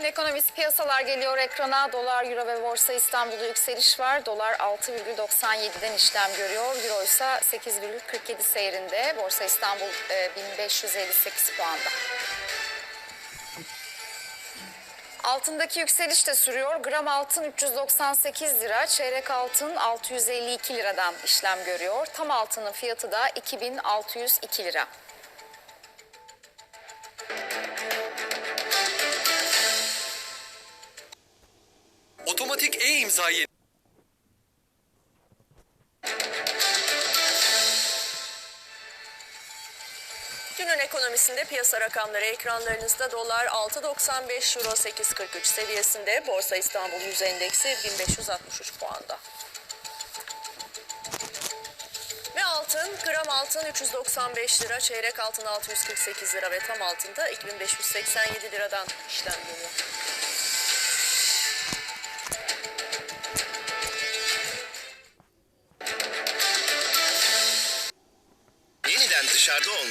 ekonomist piyasalar geliyor ekrana. Dolar, euro ve borsa İstanbul'da yükseliş var. Dolar 6,97'den işlem görüyor. Euro ise 8,47 seyrinde. Borsa İstanbul e, 1558 puanda. Altındaki yükseliş de sürüyor. Gram altın 398 lira, çeyrek altın 652 liradan işlem görüyor. Tam altının fiyatı da 2602 lira. Otomatik e-imzayı Günün ekonomisinde piyasa rakamları ekranlarınızda dolar 6.95 euro 8.43 seviyesinde Borsa İstanbul Yüz Endeksi 1563 puanda. Ve altın, gram altın 395 lira, çeyrek altın 648 lira ve tam altında 2587 liradan işlem görüyor. Chardon